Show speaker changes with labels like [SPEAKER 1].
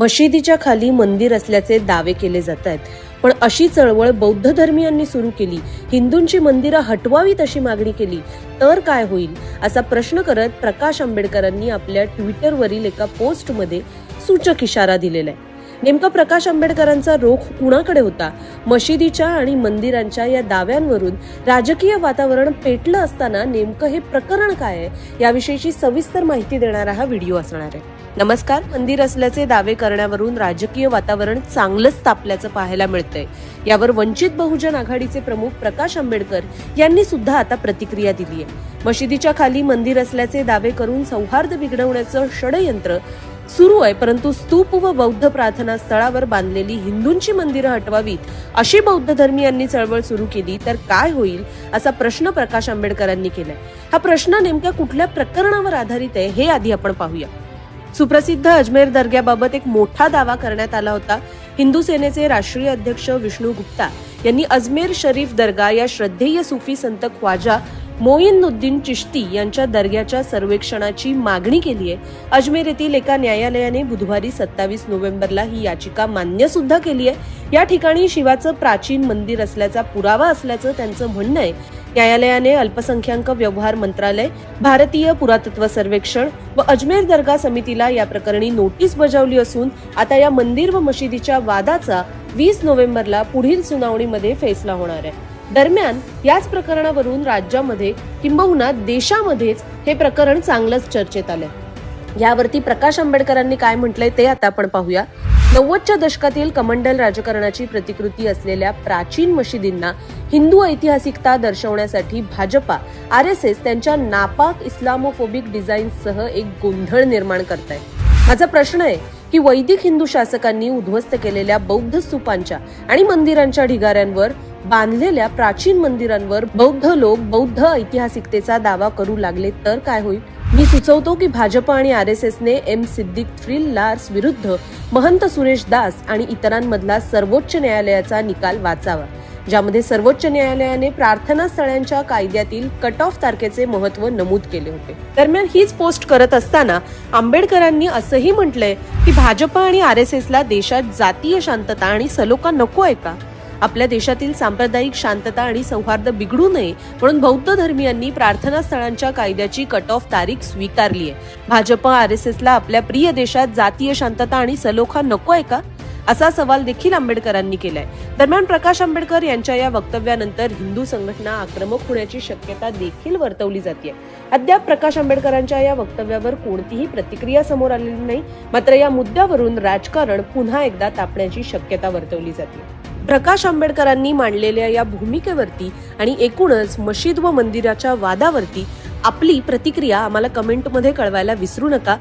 [SPEAKER 1] मशिदीच्या खाली मंदिर असल्याचे दावे केले जात आहेत. पण अशी चळवळ बौद्ध धर्मियांनी सुरू केली. हिंदूंची मंदिरं हटवावीत अशी मागणी केली. तर काय होईल? असा प्रश्न करत प्रकाश आंबेडकरांनी आपल्या ट्विटरवरील एका पोस्टमध्ये सूचक इशारा दिलेला आहे. नेमकं प्रकाश आंबेडकरांचा रोख कुणाकडे होता? मशिदीच्या आणि मंदिरांच्या या दाव्यांवरून राजकीय वातावरण पेटलं असताना नेमकं हे प्रकरण काय आहे? याविषयीची सविस्तर माहिती देणारा हा व्हिडिओ असणार आहे. नमस्कार. मंदिर असल्याचे दावे करण्यावरून राजकीय वातावरण चांगलंच तापल्याचं पाहायला मिळतंय. यावर वंचित बहुजन आघाडीचे प्रमुख प्रकाश आंबेडकर यांनी सुद्धा आता प्रतिक्रिया दिली आहे मशिदीच्या खाली मंदिर असल्याचे दावे करून सौहार्द बिघडवण्याचं षडयंत्र सुरू आहे परंतु स्तूप व बौद्ध प्रार्थना स्थळावर बांधलेली हिंदूंची मंदिरं हटवावीत अशी बौद्ध धर्मियांनी चळवळ सुरू केली तर काय होईल असा प्रश्न प्रकाश आंबेडकरांनी केलाय. हा प्रश्न नेमक्या कुठल्या प्रकरणावर आधारित आहे हे आधी आपण पाहूया. सुप्रसिद्ध अजमेर दर्ग्याबाबत एक मोठा दावा करण्यात आला होता. हिंदू सेनेचे राष्ट्रीय अध्यक्ष विष्णू गुप्ता यांनी अजमेर शरीफ दर्गा या श्रद्धेय सुफी संत ख्वाजा मोईनुद्दीन चिश्ती यांच्या दर्ग्याच्या सर्वेक्षणाची मागणी केली आहे. अजमेर येथील एका न्यायालयाने बुधवारी सत्तावीस नोव्हेंबरला ही याचिका मान्य सुद्धा केली आहे. या ठिकाणी शिवाचं प्राचीन मंदिर असल्याचा पुरावा असल्याचं त्यांचं म्हणणं आहे. न्यायालयाने अल्पसंख्याक व्यवहार मंत्रालय भारतीय पुरातत्व सर्वेक्षण व अजमेर दर्गा समितीला या प्रकरणी नोटीस बजावली असून आता या मंदिर व मशिदीच्या वादाचा वीस नोव्हेंबरला पुढील सुनावणीमध्ये फैसला होणार आहे. दरम्यान याच प्रकरणावरून राज्यामध्ये किंबहुना देशामध्येच हे प्रकरण चांगलंच चर्चेत आलंय. यावरती प्रकाश आंबेडकरांनी काय म्हटलंय ते आता आपण पाहूया. नव्वदच्या दशकातील कमंडल राजकारणाची प्रतिकृती असलेल्या प्राचीन मशिदींना हिंदू ऐतिहासिकता दर्शवण्यासाठी भाजपा आर एस एस त्यांच्या नापाक इस्लामोफोबिक डिझाईन्ससह एक गोंधळ निर्माण करत आहे माझा प्रश्न आहे की वैदिक हिंदू शासकांनी उद्ध्वस्त केलेल्या बौद्ध स्तूपांच्या आणि मंदिरांच्या ढिगाऱ्यांवर बांधलेल्या प्राचीन मंदिरांवर बौद्ध लोक बौद्ध ऐतिहासिकतेचा दावा करू लागले तर काय होईल? मी सुचवतो की भाजप आणि आर एस एसने एम सिद्दीक थ्रिल लार्स विरुद्ध महंत सुरेश दास आणि इतरांमधला सर्वोच्च न्यायालयाचा निकाल वाचावा ज्यामध्ये सर्वोच्च न्यायालयाने प्रार्थना स्थळांच्या कायद्यातील कट ऑफ तारखेचे महत्त्व नमूद केले होते. दरम्यान हीच पोस्ट करत असताना आंबेडकरांनी असंही म्हटलंय की भाजप आणि आर एस एसला देशात जातीय शांतता आणि सलोखा नको आहे का? आपल्या देशातील सांप्रदायिक शांतता आणि सौहार्द बिघडू नये म्हणून बौद्ध धर्मियांनी प्रार्थना स्थळांच्या कायद्याची कट ऑफ तारीख स्वीकारली आहे. भाजप आर एस एसला आपल्या प्रिय देशात जातीय शांतता आणि सलोखा नको आहे का? असा सवाल देखील आंबेडकरांनी केलाय. दरम्यान प्रकाश आंबेडकर यांच्या या वक्तव्यानंतर हिंदू संघटना आक्रमक होण्याची शक्यता देखील वर्तवली जाते अद्याप प्रकाश आंबेडकरांच्या या वक्तव्यावर कोणतीही प्रतिक्रिया समोर आलेली नाही. मात्र या मुद्द्यावरून राजकारण पुन्हा एकदा तापण्याची शक्यता वर्तवली जाते प्रकाश आंबेडकरांनी मांडलेल्या या भूमिकेवरती आणि एकूणच मशीद व मंदिराच्या वादावरती आपली प्रतिक्रिया आम्हाला कमेंटमध्ये कळवायला विसरू नका.